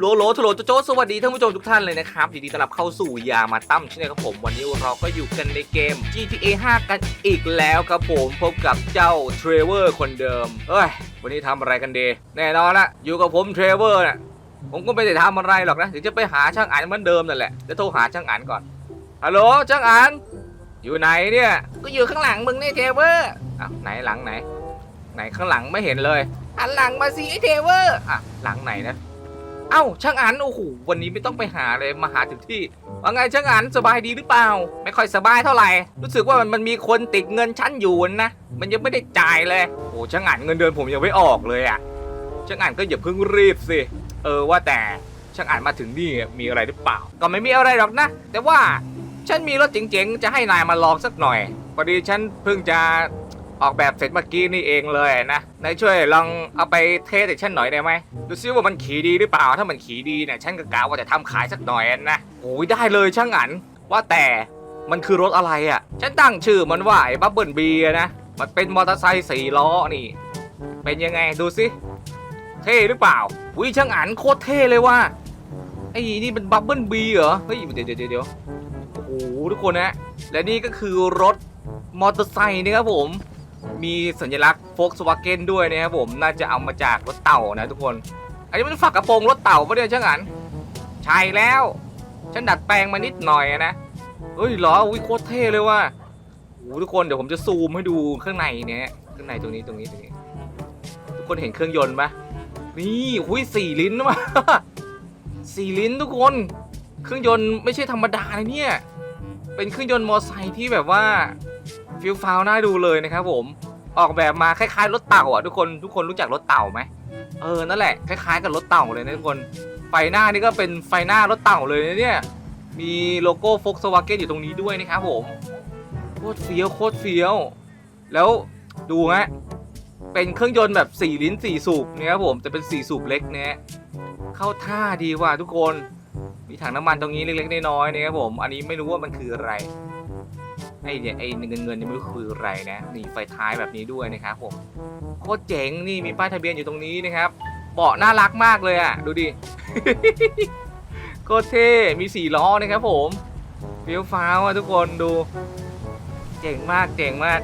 โลโลทโลโจโจสวัสดีท่านผู้ชมทุกท่านเลยนะครับยินดีต้อนรับเข้าสู่ยามาตั้มชแนครับผม วันนี้เราก็อยู่กันในเกม GTA 5 กันอีกแล้วครับผมพบกับเจ้าเทรเวอร์คนเดิมเอ้ยวันนี้ทำอะไรกันดีแน่นอนละอยู่กับผมเทรเวอร์น่ะผมก็ไม่ได้ทำอะไรหรอกนะถึงจะไปหาช่างอันเหมือนเดิมนั่นแหละจะโทรหาช่างอันก่อนฮัลโหลช่างอันอยู่ไหนเนี่ยก็อยู่ข้างหลังมึงนี่เทรเวอร์อะไหนหลังไหน ไหนข้างหลังไม่เห็นเลยหันหลังมาสิไอเทเวอร์อะหลังไหนนะ เอ้าช่างอันโอ้โหวันนี้ไม่ต้องไปหาเลยมาหาถึงที่ว่าไงช่างอันสบายดีหรือเปล่า ไม่ค่อยสบายเท่าไหร่ รู้สึกว่ามันมันมีคนติดเงินชั้นอยู่นะ มันยังไม่ได้จ่ายเลยโอ้ช่างอันเงินเดือนผมยังไม่ออกเลยอะช่างอันก็อย่าเพิ่งรีบสิเออว่าแต่ช่างอันมาถึงนี่มีอะไรหรือเปล่า ก็ไม่มีอะไรหรอกนะ แต่ว่าฉันมีรถเจ๋งๆ จะให้นายมาลองสักหน่อยพอดีฉันเพิ่งจะ ออกแบบเสร็จเมื่อกี้นี่เองเลยนะนายช่วยลองเอาไปเทสให้ฉันหน่อยได้ไหมดูซิว่ามันขี่ดีหรือเปล่าถ้ามันขี่ดีเนี่ยฉันก็กะว่าจะทำขายสักหน่อยนะโอ้ยได้เลยช่างอันว่าแต่มันคือรถอะไรอะ่ะ ฉันตั้งชื่อมันว่าไอ้บับเบิลบีนะมันเป็นมอเตอร์ไซค์สี่ล้อนี่ เป็นยังไงดูสิเท่หรือเปล่าวิช่างอันโคตรเท่เลยว่าไอ้นี่เป็นบับเบิลบีเหรอเฮ้ยเดี๋ยวเดี๋ยวเดี๋ยวโอ้โหทุกคนนะและนี่ก็คือรถมอเตอร์ไซค์นะครับผม มีสัญลักษณ์ Volkswagen ด้วยนะครับผมน่าจะเอามาจากรถเต่านะทุกคน อันนี้มันฝักกระโปรงรถเต่าปะเนี่ยช่างอันใช่แล้ว ฉันดัดแปลงมานิดหน่อยนะเฮ้ยเหรออุ้ยโคตรเท่เลยว่ะโอ้ทุกคนเดี๋ยวผมจะซูมให้ดูข้างในเนี่ยข้างในตรงนี้ตรงนี้ตรงนี้ ทุกคนเห็นเครื่องยนต์ปะนี่อุ้ยสี่ลิ้นว่ะสี่ลิ้นทุกคน เครื่องยนต์ไม่ใช่ธรรมดาเลยเนี่ย เป็นเครื่องยนต์มอไซค์ที่แบบว่า ฟิลฟาวน่าดูเลยนะครับผมออกแบบมาคล้ายๆรถเต่าอะทุกคนทุกคนรู้จักรถเต่าไหมเออนั่นแหละคล้ายๆกับรถเต่าเลยนะทุกคนไฟหน้านี่ก็เป็นไฟหน้ารถเต่าเลยนะเนี่ยมีโลโก้ Volkswagen อยู่ตรงนี้ด้วยนะครับผมโคตรเฟี้ยวโคตรเฟี้ยว แล้วดูฮะเป็นเครื่องยนต์แบบ 4 ลิ้น 4 สูบนี่ครับผมแต่เป็น 4 สูบเล็กเนี่ยเข้าท่าดีว่ะทุกคนมีถังน้ำมันตรงนี้เล็กๆน้อยๆนะครับผม อันนี้ไม่รู้ว่ามันคืออะไร ไอ้เนี่ยไอ้เงินเงินนี่ไม่รู้คืออะไรนะนี่ไฟท้ายแบบนี้ด้วยนะครับผมโคตรเจ๋งนี่มีป้ายทะเบียนอยู่ตรงนี้นะครับ เบาะน่ารักมากเลยอะดูดิโคตรเท่มีสี่ล้อนะครับผมเฟี้ยวฟ้าวอะทุกคนดู เจ๋งมากเจ๋งมาก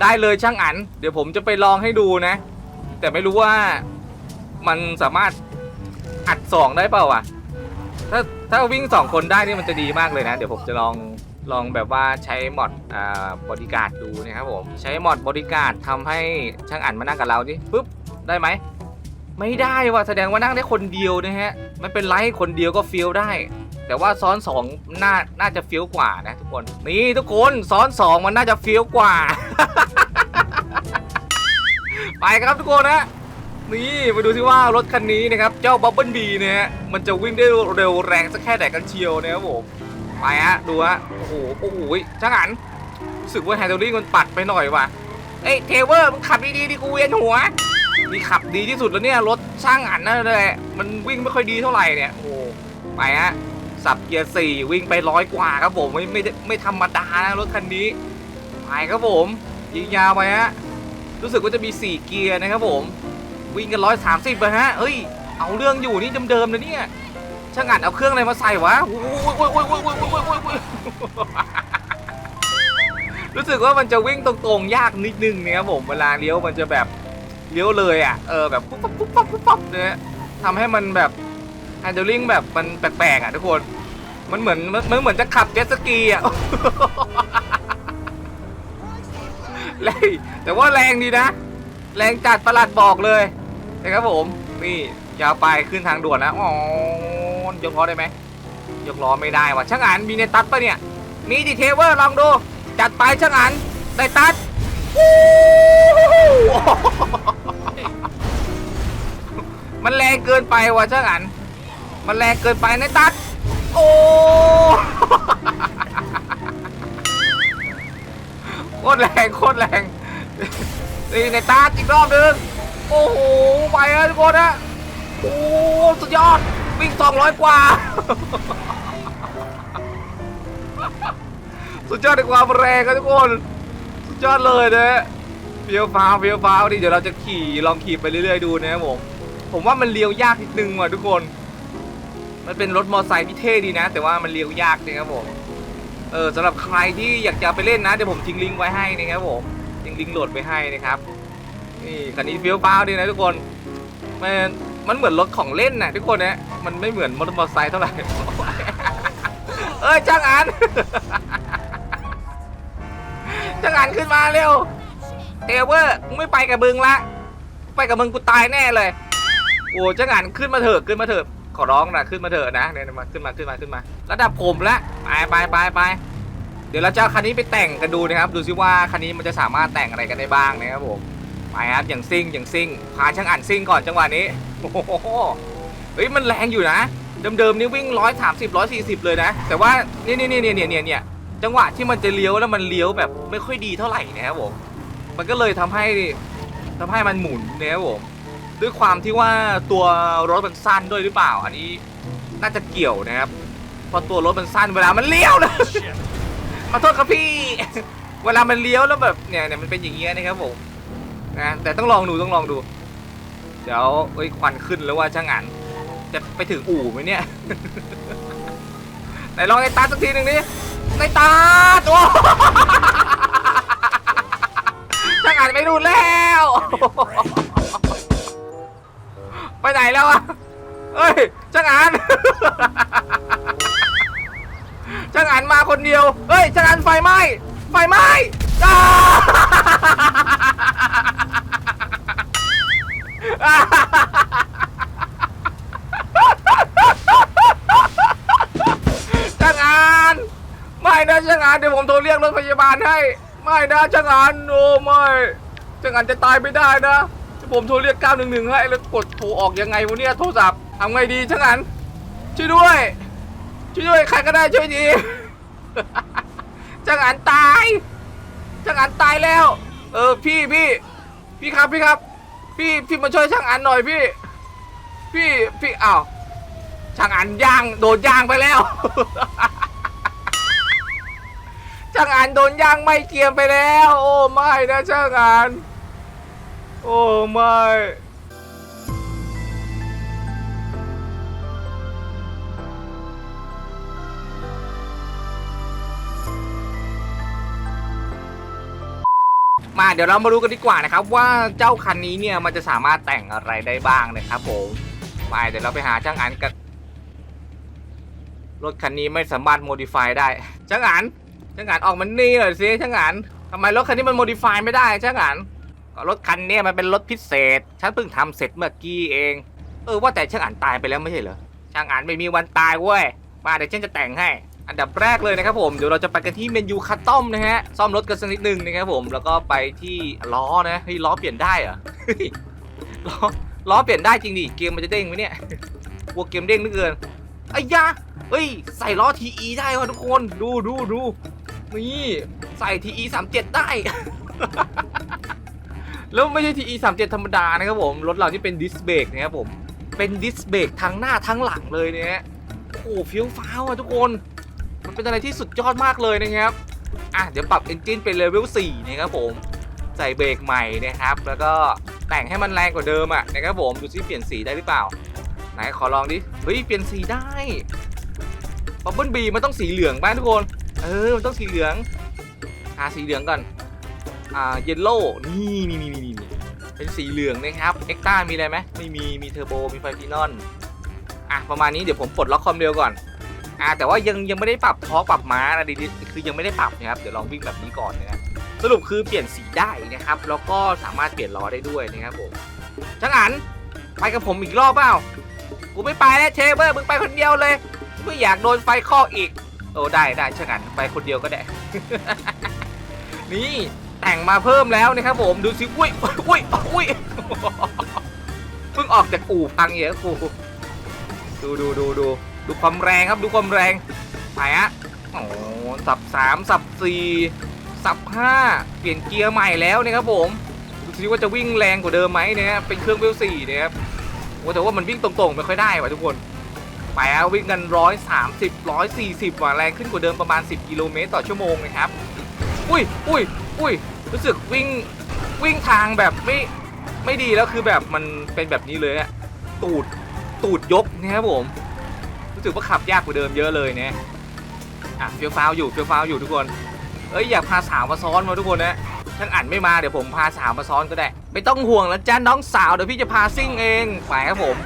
ได้เลยช่างอัน เดี๋ยวผมจะไปลองให้ดูนะ แต่ไม่รู้ว่ามันสามารถอัดสองได้เปล่าอะถ้าถ้าวิ่งสองคนได้นี่มันจะดีมากเลยนะ เดี๋ยวผมจะลอง ลองแบบว่าใช้มอดบริการดูนะครับผม ใช้มอดบริการดทำให้ช่างอันมานั่งกับเราดิปุ๊บได้ไหม ไม่ได้ว่ะแสดงว่านั่งได้คนเดียวนะฮะไม่เป็นไรคนเดียวก็ฟีลได้ แต่ว่าซ้อนสองน่าน่าจะฟีลกว่านะทุกคนนี่ทุกคนซ้อนสองมันน่าจะฟีลกว่า ไปครับทุกคนนะนี่มาดูสิว่ารถคันนี้นะครับ เจ้าบับเบิลบีเนี่ยมันจะวิ่งได้เร็วแรงสักแค่ไหนกันเชียวนะครับผม ไปฮะดูฮะโอ้โหโอ้โหช่างอันรู้สึกว่าแฮนด์ลิ่งมันปัดไปหน่อยว่ะเอ้ยเทเวอร์มึงขับดีๆดิกูเวียนหัวนี่ขับดีที่สุดแล้วเนี่ยรถช่างอันนั่นแหละมันวิ่งไม่ค่อยดีเท่าไหร่เนี่ยโอ้โหไปฮะสับเกียร์สี่วิ่งไปร้อยกว่าครับผมไม่ไม่ได้ไม่ธรรมดานะรถคันนี้ไปครับผมยิงยาวไปฮะรู้สึกว่าจะมีสี่เกียร์นะครับผม วิ่งกันร้อยสามสิบไปฮะเฮ้ยเอาเรื่องอยู่นี่เดิมๆนะเนี่ย ช่างอัดเอาเครื่องอะไรมาใส่วะโอ้ยโอ้ยโอ้ยโอ้ยโอ้ยโอ้ยโอ้ยโอ้ยรู้สึกว่ามันจะวิ่งตรงๆ ยากนิดนึงเนี่ยครับผมเวลาเลี้ยวมันจะแบบเลี้ยวเลยอะเออแบบปุ๊บปั๊บปุ๊บปั๊บปุ๊บปั๊บเนี่ยทำให้มันแบบ h ฮนด์ลิงแบบมันแปลกๆอะทุกคนมันเหมือนมันเหมือนจะขับเจ็ตสกีอะแรงแต่ว่าแรงดีนะ แรงจัดประหลัดบอกเลยนะครับผม นี่ยาวไปขึ้นทางด่วนนะอ๋อ ยกล้อได้ไหมยกล้อไม่ได้ว่ะช่างอันมีในตัดปะเนี่ย มีดิเทเวอร์ลองดู จัดไปช่างอันได้ตัดมันแรงเกินไปว่ะช่างอัน มันแรงเกินไปในตัด โอ้โคตรแรงโคตรแรงนี่ในตาอีกรอบหนึง โอ้โห ไปแล้วทุกคนนะโอ้สุดยอด วิ่ง 200 กว่า สุดยอดในความแรงครับทุกคน สุดยอดเลยนะเฟียวฟ้าวเฟียวฟ้าวนี่เดี๋ยวเราจะขี่ลองขี่ไปเรื่อยๆดูนะครับผม ผมว่ามันเลี้ยวยากนิดนึงว่ะทุกคน มันเป็นรถมอเตอร์ไซค์ที่เท่ดีนะ แต่ว่ามันเลี้ยวยากนะครับผม เออสำหรับใครที่อยากจะไปเล่นนะเดี๋ยวผมทิ้งลิงก์ไว้ให้นะครับผมทิ้งลิงก์โหลดไว้ให้นะครับ นี่คันนี้เฟี้ยวฟ้าวดีนะทุกคน มันมันเหมือนรถของเล่นนะทุกคนนะ มันไม่เหมือนมอเตอร์ไซค์เท่าไหร่ เอ้ยจ้างอันจ้างอันขึ้นมาเร็วเทเวอร์กูไม่ไปกับมึงละ ไปกับมึงกูตายแน่เลย โอ้จ้างอันขึ้นมาเถอะขึ้นมาเถอะขอร้องนะขึ้นมาเถอะนะเนี่ยมาขึ้นมาขึ้นมาขึ้นมา ระดับผมละไปไปไปไปเดี๋ยวเราจะคันนี้ไปแต่งกันดูนะครับ ดูซิว่าคันนี้มันจะสามารถแต่งอะไรกันได้บ้างนะครับผมไปครับอย่างซิ่งอย่างซิ่งพาช่างอ่านซิ่งก่อนจังหวะนี้โอ้โห เฮ้ยมันแรงอยู่นะ เดิมๆนี่วิ่งร้อยสามสิบร้อยสี่สิบเลยนะ แต่ว่านี่นี่นี่เนี่ยเนี่ยเนี่ยเนี่ยจังหวะที่มันจะเลี้ยวแล้วมันเลี้ยวแบบไม่ค่อยดีเท่าไหร่นะครับผมมันก็เลยทำให้ทำให้มันหมุนนะครับผมด้วยความที่ว่าตัวรถมันสั้นด้วยหรือเปล่า อันนี้น่าจะเกี่ยวนะครับพราะตัวรถมันสั้นเวลามันเลี้ยวนะขอโทษครับพี่ เวลามันเลี้ยวแล้วแบบเนี่ยเนี่ยมันเป็นอย่างเงี้ยนะครับผมนะแต่ต้องลองดูต้องลองดู เดี๋ยวเอ้ยควันขึ้นแล้วว่าช่างงาน จะไปถึงอู่ไหมเนี่ย ไหนลองในตาสักทีหนึ่งดิในตาตัวช่างงานไปดูแล้ว ไปไหนแล้วอะเอ้ยช่างงานช่างอันมาคนเดียวเฮ้ยช่างอันไฟไหม้ ไฟไหม้อ้า นะช่างอันเดี๋ยวผมโทรเรียกรถพยาบาลให้ ไม่นะช่างอันโอ้ไม่ช่างอันจะตายไม่ได้นะเดี๋ยวผมโทรเรียก 911 ให้แล้วกดโทรออกยังไงวะเนี่ยโทรศัพท์ทำไงดีช่างอันช่วยด้วย ช่วยด้วยใครก็ได้ช่วยดีจังอันตายจังอันตายแล้ว เออพี่พี่พี่ครับพี่ครับ พี่พี่มาช่วยช่างอันหน่อยพี่ พี่พี่อ้าวช่างอันย่างโดนย่างไปแล้ว ช่างอันโดนย่างไม่เกียมไปแล้ว โอ้ไม่นะช่างอันโอ้ไม่มาเดี๋ยวเรามาดูกันดีกว่านะครับ ว่าเจ้าคันนี้เนี่ยมันจะสามารถแต่งอะไรได้บ้างนะครับผมไปเดี๋ยวเราไปหาช่างอันกันรถคันนี้ไม่สามารถโมดิฟายได้ช่างอัน ช่างอันออกมันนี่หน่อยสิช่างอันทำไมรถคันนี้มันโมดิฟายไม่ได้ช่างอันก็รถคันนี้มันเป็นรถพิเศษ ฉันเพิ่งทำเสร็จเมื่อกี้เอง เออว่าแต่ช่างอันตายไปแล้วไม่ใช่เหรอ ช่างอันไม่มีวันตายเว้ย มาเดี๋ยวฉันจะแต่งให้ อันดับแรกเลยนะครับผม เดี๋ยวเราจะไปกันที่เมนูคัสตอมนะฮะ ซ่อมรถกันสักนิดนึงนะครับผม แล้วก็ไปที่ล้อนะ เฮ้ยล้อเปลี่ยนได้เหรอล้อล้อเปลี่ยนได้จริงดิ เกมมันจะเด้งไหมเนี่ยกลัวเกมเด้งเหลือเกินไอ้ยาเฮ้ย ใส่ล้อ TE ได้ว่ะทุกคน ดูดูดู นี่ใส่ TE 37ได้ แล้วไม่ใช่ TE 37ธรรมดานะครับผม รถเราที่เป็นดิสเบรกนะครับผม เป็นดิสเบรกทั้งหน้าทั้งหลังเลยเนี่ยโอ้โหฟี้ยวฟ้าวอะทุกคน มันเป็นอะไรที่สุดยอดมากเลยนะครับ อะเดี๋ยวปรับเอนจินเป็นเลเวล4นะครับผม ใส่เบรกใหม่นะครับ แล้วก็แต่งให้มันแรงกว่าเดิมอะนะครับผม ดูซิเปลี่ยนสีได้หรือเปล่า ไหนขอลองดิ เฮ้ยเปลี่ยนสีได้บับเบิ้ลบีมันต้องสีเหลืองบ้างทุกคน เออมันต้องสีเหลืองหาสีเหลืองก่อน อ่า เยลโล่นี่นี่นี่นี่นี่เป็นสีเหลืองนะครับเอ็กต้ามีอะไรไหมไม่มี มีเทอร์โบ มีไฟฟีนอลอะ ประมาณนี้เดี๋ยวผมปลดล็อกความเร็วก่อน อ่า แต่ว่ายังยังไม่ได้ปรับทอปรับม้านะดีๆคือยังไม่ได้ปรับนะครับ เดี๋ยวลองวิ่งแบบนี้ก่อนนะครับสรุปคือเปลี่ยนสีได้นะครับ แล้วก็สามารถเปลี่ยนล้อได้ด้วยนะครับผมช่างอันไปกับผมอีกรอบเปล่า กูไม่ไปแล้วเชเบอร์ มึงไปคนเดียวเลย ไม่อยากโดนไฟคออีก โอ้ได้ได้ช่างอันไปคนเดียวก็ได้ นี่แต่งมาเพิ่มแล้วนะครับผมดูสิอุ้ยอุ้ยอุ้ยเพิ่งออกจากอู่พังเยอะกูดูดูดูดูดูความแรงครับดูความแรงไปอะโอ้สับสามสับสี่สับห้าเปลี่ยนเกียร์ใหม่แล้วนะครับผมดูสิว่าจะวิ่งแรงกว่าเดิมไหมเนี่ยเป็นเครื่องเวลสี่นะครับโอ้แต่ว่ามันวิ่งตรงๆไม่ค่อยได้ว่ะทุกคน ไปอะวิ่งกันร้อยสามสิบร้อยสี่สิบว่ะแรงขึ้นกว่าเดิมประมาณ 10 กิโลเมตรต่อชั่วโมงนะครับ อุ้ยอุ้ยอุ้ยรู้สึกวิ่งวิ่งทางแบบไม่ไม่ดีแล้วคือแบบมันเป็นแบบนี้เลยอะตูดตูดยกนะครับผม รู้สึกว่าขับยากกว่าเดิมเยอะเลยเนี่ยอะเฟี้ยวฟ้าวอยู่เฟี้ยวฟ้าวอยู่ทุกคน เอ้ยอยากพาสาวมาซ้อนมาทุกคนนะช่างอ่านไม่มาเดี๋ยวผมพาสาวมาซ้อนก็ได้ ไม่ต้องห่วงแล้วจ้าน้องสาวเดี๋ยวพี่จะพาซิ่งเองไปครับผม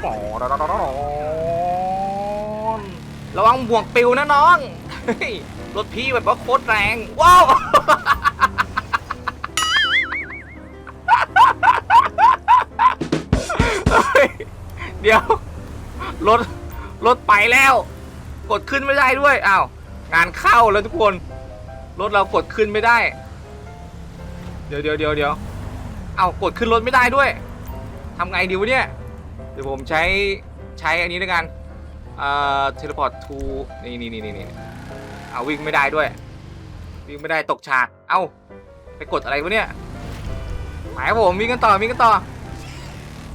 ระวังบวกปิวนะน้อง รถพี่แบบว่าโคตรแรง ว้าวเฮ้ยเดี๋ยว รถ รถไปแล้ว กดขึ้นไม่ได้ด้วย อ้าว งานเข้าแล้วทุกคน รถเรากดขึ้นไม่ได้ เดี๋ยวเดี๋ยวเดี๋ยวเดี๋ยวเอากดขึ้นรถไม่ได้ด้วย ทำไงดีวะเนี่ย เดี๋ยวผมใช้ใช้อันนี้ด้วยกัน เอ่อเทเลพอร์ตทูนี่นี่นี่นี่นี่เอาวิ่งไม่ได้ด้วย วิ่งไม่ได้ตกฉาก เอ้า ไปกดอะไรวะเนี่ยหมายครับผมวิ่งกันต่อวิ่งกันต่อ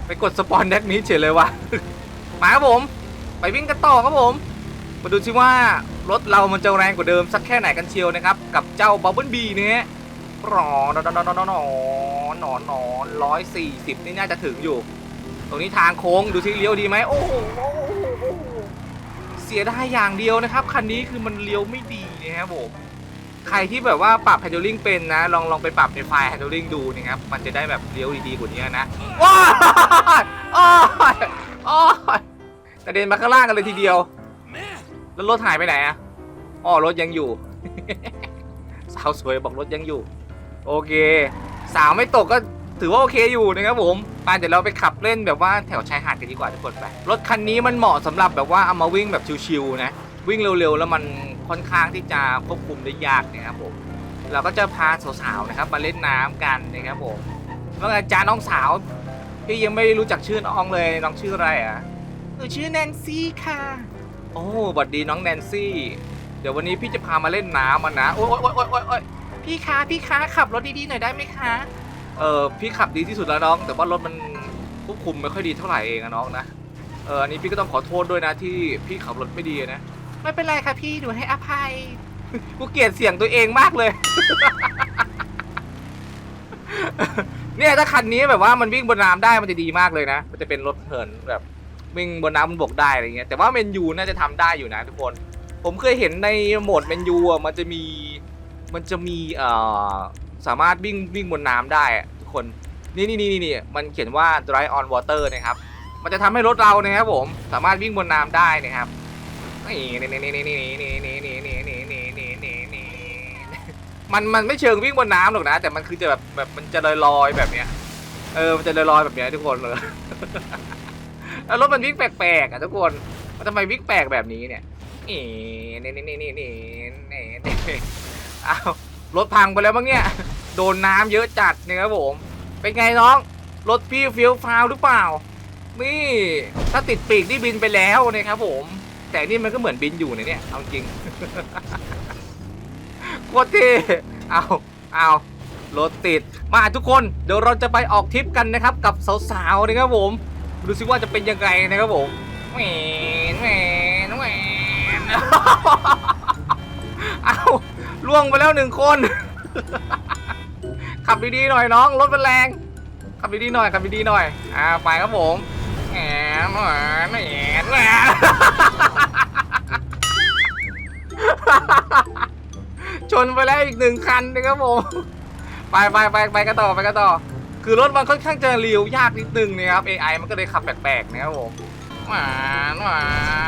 ไปกดสปอนแดกนี้เฉยเลยวะมาครับผม ไปวิ่งกันต่อครับผม มาดูซิว่ารถเรามันจะแรงกว่าเดิมสักแค่ไหนกันเชียวนะครับ กับเจ้าบับเบิลบีเนี่ยรอนอนนอนนอนนอนนอนนอนร้อยสี่สิบนี่น่าจะถึงอยู่ ตรงนี้ทางโค้งดูซิเลี้ยวดีไหมโอ้โห สียได้อย่างเดียวนะครับ คันนี้คือมันเลี้ยวไม่ดีนะครับผมใครที่แบบว่าปรับ handling เป็นนะ ลองลองไปปรับในไฟล์ handling ดูนะครับ มันจะได้แบบเลี้ยวดีๆกว่านี้นะว้ายโอ้ยโอ้ยกระเด็นมาข้างล่างกันเลยทีเดียว แล้วรถหายไปไหนอะอ๋อรถยังอยู่ สาวสวยบอกรถยังอยู่ โอเค สาวไม่ตกก็ ถือว่าโอเคอยู่นะครับผมไปเดี๋ยวเราไปขับเล่นแบบว่าแถวชายหาดกันดีกว่าทุกคนไปรถคันนี้มันเหมาะสำหรับแบบว่าเอามาวิ่งแบบชิวๆนะวิ่งเร็วๆ แล้วมันค่อนข้างที่จะควบคุมได้ยากนะครับผมเราก็จะพาสาวๆนะครับมาเล่นน้ำกันนะครับผมว่าไงจ้าน้องสาวพี่ยังไม่รู้จักชื่อน้องเลยน้องชื่ออะไรอะหนูชื่อแนนซี่ค่ะ โอ้สวัสดีน้องแนนซี่ เดี๋ยววันนี้พี่จะพามาเล่นน้ำมันนะโอ๊ยโอ๊ยโอ๊ยโอ๊ยโอ๊ยพี่คะพี่คะขับรถดีๆหน่อยได้ไหมคะ เออพี่ขับดีที่สุดแล้วน้อง แต่ว่ารถมันควบคุมไม่ค่อยดีเท่าไหร่เองอะน้องนะเอออันนี้พี่ก็ต้องขอโทษด้วยนะที่พี่ขับรถไม่ดีนะไม่เป็นไรค่ะพี่หนูให้อภัย กูเกลียดเสียงตัวเองมากเลย เนี่ยถ้าคันนี้แบบว่ามันวิ่งบนน้ำได้มันจะดีมากเลยนะ มันจะเป็นรถเหินแบบวิ่งบนน้ำบนบกได้อะไรเงี้ย แต่ว่าเมนยูน่าจะทำได้อยู่นะทุกคน ผมเคยเห็นในโหมดเมนยูอะมันจะมี มันจะมีเอ่อสามารถวิ่งวิ่งบนน้ำได้อะ คน นี่นี่นี่นี่มันเขียนว่า drive on water นะครับ มันจะทำให้รถเรานะครับผม สามารถวิ่งบนน้ำได้นะครับ นี่นี่นี่นี่นี่นี่นี่นี่นี่นี่นี่นี่นี่นี่มันมันไม่เชิงวิ่งบนน้ำหรอกนะ แต่มันคือจะแบบแบบมันจะลอยลอยแบบเนี้ย เออ มันจะลอยลอยแบบเนี้ยทุกคนเลยแล้วรถมันวิ่งแปลกๆอะทุกคนมันทำไมวิ่งแปลกแบบนี้เนี่ยนี่นี่นี่นี่นี่นี่นี่นี่อ้ารถพังไปแล้วมั้งเนี่ย โดนน้ำเยอะจัดเนี่ยครับผม เป็นไงน้อง รถพี่ฟี้ยวฟาวหรือเปล่า นี่ถ้าติดปีกนี่บินไปแล้วนะครับผม แต่นี่มันก็เหมือนบินอยู่นะเนี่ยเอาจริงโคตรเท่เอาเอารถติด มาทุกคน เดี๋ยวเราจะไปออกทริปกันนะครับ กับสาวๆนะครับผม ดูสิว่าจะเป็นยังไงนะครับผมแหวนแหวนแหวนเอาล่วงไปแล้วหนึ่งคน ขับดีๆหน่อยน้องรถมันแรง ขับดีๆหน่อยขับดีๆหน่อย อ่าไปครับผมแหมแหมแหมแหมชนไปแล้วอีกหนึ่งคันนะครับผมไปไปไปไปกันต่อไปกันต่อ คือรถมันค่อนข้างจะเลี้ยวยากนิดนึงนะครับ AI มันก็เลยขับแปลกๆนะครับผมหวานหวา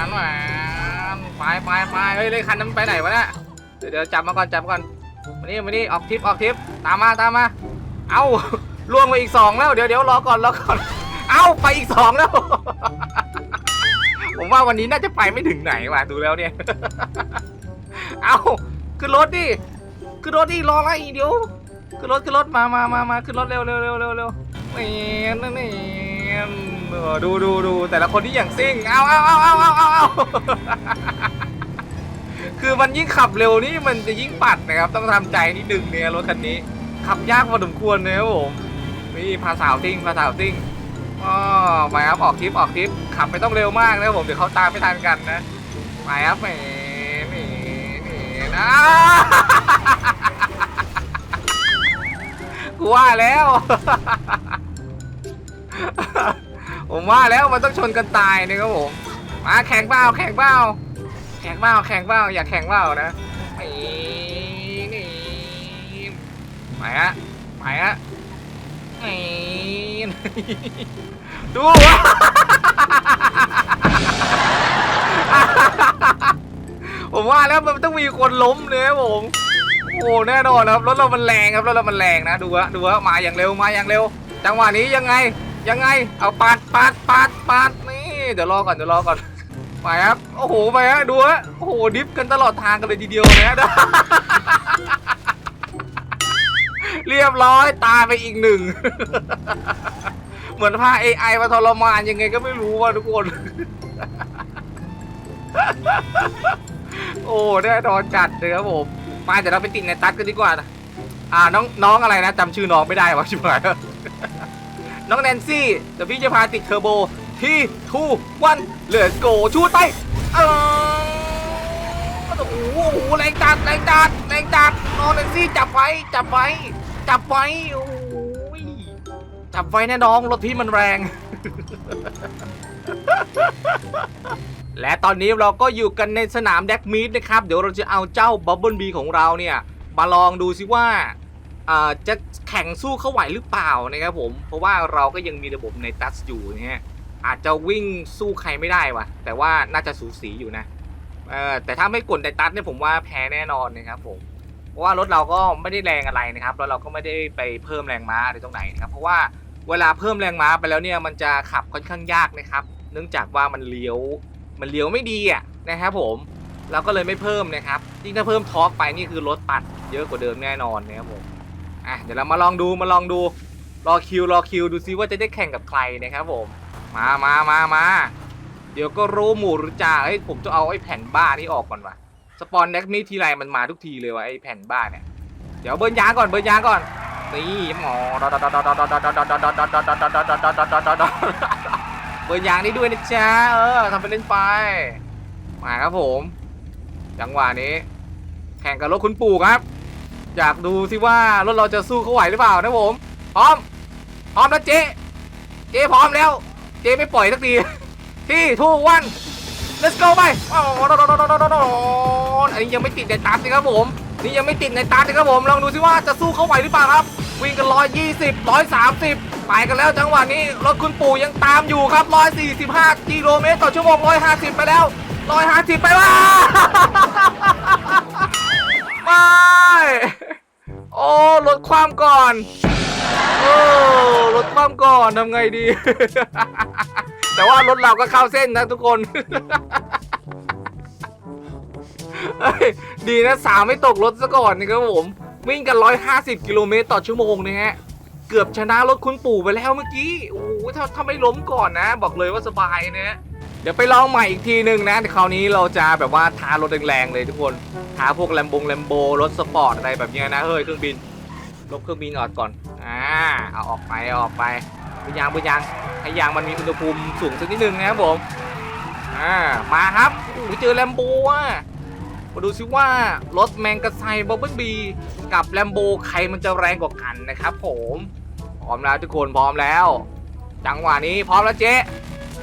นหวานไปไปไปเฮ้ยเลยคันนั้นไปไหนวะเนี่ยเดี๋ยวจับมาก่อนจับมาก่อน มานี่มานี่ออกทิปออกทิปตามมาตามมา เอ้าล่วงไปอีกสองแล้วเดี๋ยวเดี๋ยวรอก่อนรอก่อน เอ้าไปอีกสองแล้ว ผมว่าวันนี้น่าจะไปไม่ถึงไหนว่ะดูแล้วเนี่ย เอ้าขึ้นรถดิขึ้นรถดิรออะไรอีเดี๋ยวขึ้นรถขึ้นรถมามามามาขึ้นรถเร็วเร็วเร็วเร็วเร็วนี่นี่นี่เออดูดูดูแต่ละคนที่อย่างซิ่งเอาเอาเอาเอาเอาเอาเอา คือมันยิ่งขับเร็วนี่มันจะยิ่งปัดนะครับ ต้องทำใจนิดนึงเนี่ยรถคันนี้ ขับยากพอสมควรเลยครับผมนี่พาสาวซิ่งพาสาวซิ่งอ๋อไปครับออกทริปออกทริปขับไม่ต้องเร็วมากนะครับผมเดี๋ยวเขาตามไม่ทันกันนะไปครับแหมนี่นี่นะกูว่าแล้ว ผมว่าแล้วมันต้องชนกันตายนะครับผมมาแข่งเปล่าแข่งเปล่า แข่งเปล่าแข่งเปล่าอยากแข่งเปล่านะนี่นี่ไปฮะไปฮะนี่ดูวะผมว่าแล้วมันต้องมีคนล้มเลยผมโอ้แน่นอนครับรถเรามันแรงครับรถเรามันแรงนะดูฮะดูฮะมาอย่างเร็วมาอย่างเร็ว จังหวะนี้ยังไงยังไง เอาปาดปาดปาดปาดนี่เดี๋ยวรอก่อนเดี๋ยวรอก่อน ไปครับ โอ้โห ไปฮะ ดูฮะ โอ้โห ดิฟกันตลอดทางกันเลยทีเดียวนะเรียบร้อย ตายไปอีกหนึ่ง เหมือนพา AI มาทรมานยังไงก็ไม่รู้ว่าทุกคน โอ้แน่นอนจัดเลยครับผม มาเดี๋ยวเราไปติดในตัดกันดีกว่านะอ่า น้องน้องอะไรนะจำชื่อน้องไม่ได้วะชิบหายน้องแนนซี่ เดี๋ยวพี่จะพาติดเทอร์โบ ที่ทูวันเหลือโกชูไปเออโอ้โหโอ้โหแรงจัดแรงจัดแรงจัดนองแนนซี่จับไว้จับไว้จับไว้โอ้ยจับไว้แน่น้องรถพี่มันแรง และตอนนี้เราก็อยู่กันในสนามแดกมีดนะครับ เดี๋ยวเราจะเอาเจ้าบับเบิลบีของเราเนี่ย มาลองดูซิว่าอ่าจะแข่งสู้เขาไหวหรือเปล่านะครับผม เพราะว่าเราก็ยังมีระบบในตัสอยู่นะฮะ อาจจะวิ่งสู้ใครไม่ได้วะแต่ว่าน่าจะสูสีอยู่นะเออแต่ถ้าไม่กดในตัสเนี่ยผมว่าแพ้แน่นอนนะครับผมเพราะว่ารถเราก็ไม่ได้แรงอะไรนะครับแล้วเราก็ไม่ได้ไปเพิ่มแรงม้าอะไรตรงไหนนะครับเพราะว่าเวลาเพิ่มแรงม้าไปแล้วเนี่ยมันจะขับค่อนข้างยากนะครับ เนื่องจากว่ามันเลี้ยวมันเลี้ยวไม่ดีอะนะครับผมเราก็เลยไม่เพิ่มนะครับยิ่งถ้าเพิ่มทอร์กไปนี่คือรถปัดเยอะกว่าเดิมแน่นอนนะครับผมอะเดี๋ยวเรามาลองดูมาลองดูรอคิวรอคิวดูซิว่าจะได้แข่งกับใครนะครับผม มามามามาเดี๋ยวก็รู้หมู่หรือจ่าเฮ้ยผมจะเอาไอ้แผ่นบ้านี่ออกก่อนวะสปอนเน็กนี่ทีไรมันมาทุกทีเลยวะไอ้แผ่นบ้าเนี่ย เดี๋ยวเบิร์นยางก่อนเบิร์นยางก่อนนี่หมอเบิร์นยางนี่ด้วยนะจ๊ะเออทำไปเล่นไป มาครับผม จังหวะนี้ แข่งกับรถคุณปู่ครับ อยากดูสิว่ารถเราจะสู้เขาไหวหรือเปล่านะผม พร้อม พร้อมแล้วเจ๊ เจ๊พร้อมแล้ว เจ๊ไม่ปล่อยสักทีที่ทูวัน let's go ไปอ๋ออันนี้ยังไม่ติดในตาสิครับผม นี่ยังไม่ติดในตาสิครับผม ลองดูสิว่าจะสู้เขาไหวหรือเปล่าครับ วิ่งกัน120 130ไปกันแล้วจังหวะนี้รถคุณปู่ยังตามอยู่ครับ145กิโลเมตรต่อชั่วโมง150ไปแล้ว150ไปว่าไม่โอ้รถความก่อน โอ้รถความก่อนทำไงดี แต่ว่ารถเราก็เข้าเส้นนะทุกคนเฮ้ยดีนะสามไม่ตกรถซะก่อนนะครับผม วิ่งกัน 150 กิโลเมตรต่อชั่วโมงนะฮะ เกือบชนะรถคุณปู่ไปแล้วเมื่อกี้โอ้โหถ้าถ้าไม่ล้มก่อนนะ บอกเลยว่าสบายนะฮะเดี๋ยวไปลองใหม่อีกทีหนึ่งนะแต่คราวนี้เราจะแบบว่าท้ารถแรงๆเลยทุกคนท้าพวกแลมบงแลมโบรถสปอร์ตอะไรแบบเนี้ยนะเฮ้ยเครื่องบินลบเครื่องบินออกก่อนอ่า เอาออกไปออกไปบุยางบุยางให้ยางมันมีอุณหภูมิสูงสักนิดนึงนะครับผมอ่ามาครับโอ้เจอแลมโบอะมาดูซิว่ารถแมงกระไซบับเบิ้ลบีกับแลมโบใครมันจะแรงกว่ากันนะครับผมพร้อมแล้วทุกคนพร้อมแล้ว จังหวะนี้พร้อมแล้วเจ๊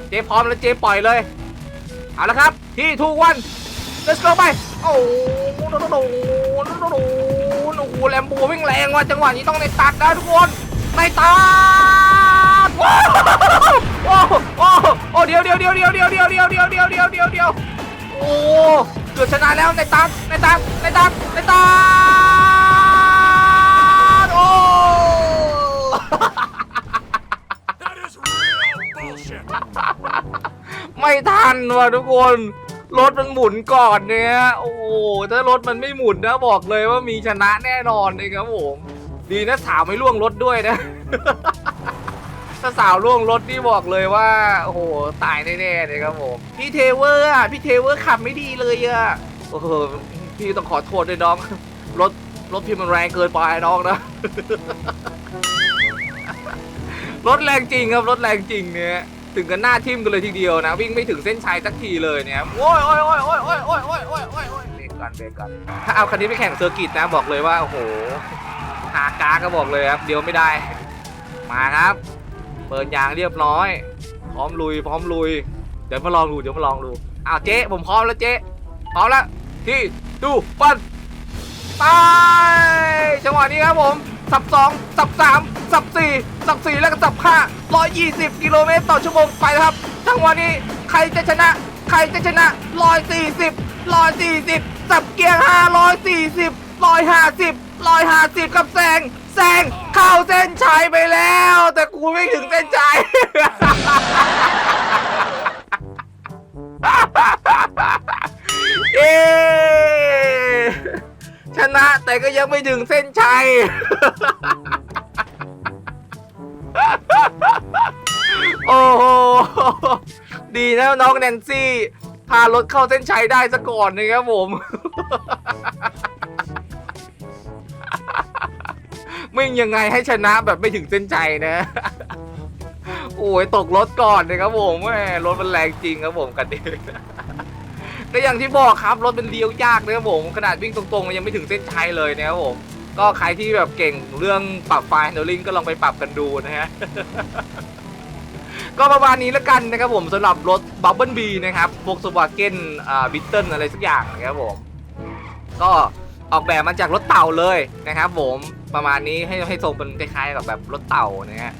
เจ๊พร้อมแล้วเจ๊ปล่อยเลยเอาละครับที่ทุกวัน let's go ไปโอ้โหโอ้โหโอ้โห โอ้โหโอ้โหแลมโบวิ่งแรงว่ะจังหวะนี้ต้องในตัดนะทุกคนในตัดว้าวโอ้โหโอ้โหโอ้เดียวเดียวเดียวเดียวเดียวเดียวเดียวเดียวเดียวเดียวเดียวเดียวโอ้เกือบชนะแล้วในตัดในตัดในตัดในตัดโอ้ ไม่ทันว่ะทุกคน รถมันหมุนก่อนเนี่ยโอ้โหถ้ารถมันไม่หมุนนะบอกเลยว่ามีชนะแน่นอนเลยครับผมดีนะสาวไม่ล่วงรถด้วยนะ ถ้าสาวล่วงรถนี่บอกเลยว่า โอ้โหตายแน่ๆเลยครับผมพี่เทเวอร์อะพี่เทเวอร์ขับไม่ดีเลยอะโอ้โหพี่ต้องขอโทษด้วยน้องรถรถพี่มันแรงเกินไปน้องนะรถแรงจริงครับรถแรงจริงเนี่ย ถึงกันหน้าทิ่มกันเลยทีเดียวนะ วิ่งไม่ถึงเส้นชัยสักทีเลยเนี่ยโอ้ยโอ้ยโอ้ยโอ้ยโอ้ยโอ้ยโอ้ยโอ้ยโอ้ยโอ้ยเบรกกันเบรกกันถ้าเอาคันนี้ไปแข่งเซอร์กิตนะบอกเลยว่าโอ้โหหากาก็บอกเลยครับเดียวไม่ได้ มาครับ เปิดยางเรียบร้อย พร้อมลุย พร้อมลุย เดี๋ยวมาลองดูเดี๋ยวมาลองดูอ้าวเจ๊ผมพร้อมแล้วเจ๊พร้อมแล้วที่ดูปั้นไปจังหวะนี้ครับผมสับสองสับสาม สับสี่สับสี่แล้วก็สับห้าร้อยยี่สิบกิโลเมตรต่อชั่วโมงไปแล้วครับจังวะนี้ใครจะชนะ ใครจะชนะร้อยสี่สิบร้อยสี่สิบสับเกียร์ห้าร้อยสี่สิบร้อยห้าสิบร้อยห้าสิบกับแซงแซงเข้าเส้นชัยไปแล้ว แต่กูไม่ถึงเส้นชัยเย้ชนะแต่ก็ยังไม่ถึงเส้นชัย โอ้โห ดีนะน้องแนนซี่ พารถเข้าเส้นชัยได้ซะก่อนนะครับผม ไม่ยังไงให้ชนะแบบไม่ถึงเส้นชัยนะ โอ้ยตกรถก่อนนะครับผมแหมรถมันแรงจริงครับผมกันนี้ก็อย่างที่บอกครับรถเป็นเลี้ยวยากนะครับผม ขนาดวิ่งตรงๆยังไม่ถึงเส้นชัยเลยนะครับผม ก็ใครที่แบบเก่งเรื่องปรับไฟล์ handling ก็ลองไปปรับกันดูนะฮะ ก็ประมาณนี้แล้วกันนะครับผมสำหรับรถ Bubble B นะครับ Volkswagen อ่า Beetle อะไรสักอย่างนะครับผม ก็ออกแบบมาจากรถเต่าเลยนะครับผมประมาณนี้ให้ให้ทรงเป็นคล้ายๆกับแบบรถเต่านะฮะ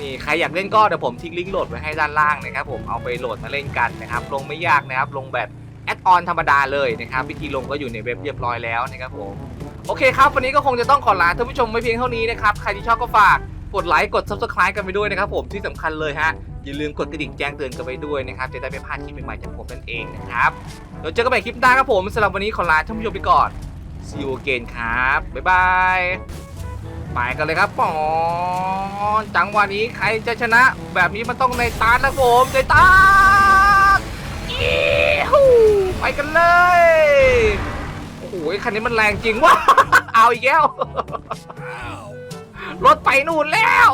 นี่ใครอยากเล่นก็เดี๋ยวผมทิ้งลิงก์โหลดไว้ให้ด้านล่างนะครับผมเอาไปโหลดมาเล่นกันนะครับลงไม่ยากนะครับลงแบบแอดออนธรรมดาเลยนะครับวิธีลงก็อยู่ในเว็บเรียบร้อยแล้วนะครับผม โอเคครับ วันนี้ก็คงจะต้องขอลาท่านผู้ชมไม่เพียงเท่านี้นะครับ ใครที่ชอบก็ฝากกดไลค์กด subscribe กันไปด้วยนะครับผมที่สำคัญเลยฮะ อย่าลืมกดกระดิ่งแจ้งเตือนกันไปด้วยนะครับ จะได้ไม่พลาดคลิปใหม่ๆจากผมนั่นเองนะครับเดี๋ยวเจอกันใหม่คลิปหน้าครับผมสำหรับวันนี้ขอลาท่านผู้ชมไปก่อน see you again ครับ บ๊ายบายไปกันเลยครับปอนจังหวะนี้ใครจะชนะ แบบนี้มันต้องในตาร์ทนะผมในตาร์ทอีฮูไปกันเลย อ้ยคันนี้มันแรงจริงว่ะเอาอีกแล้ว รถไปนู่นแล้ว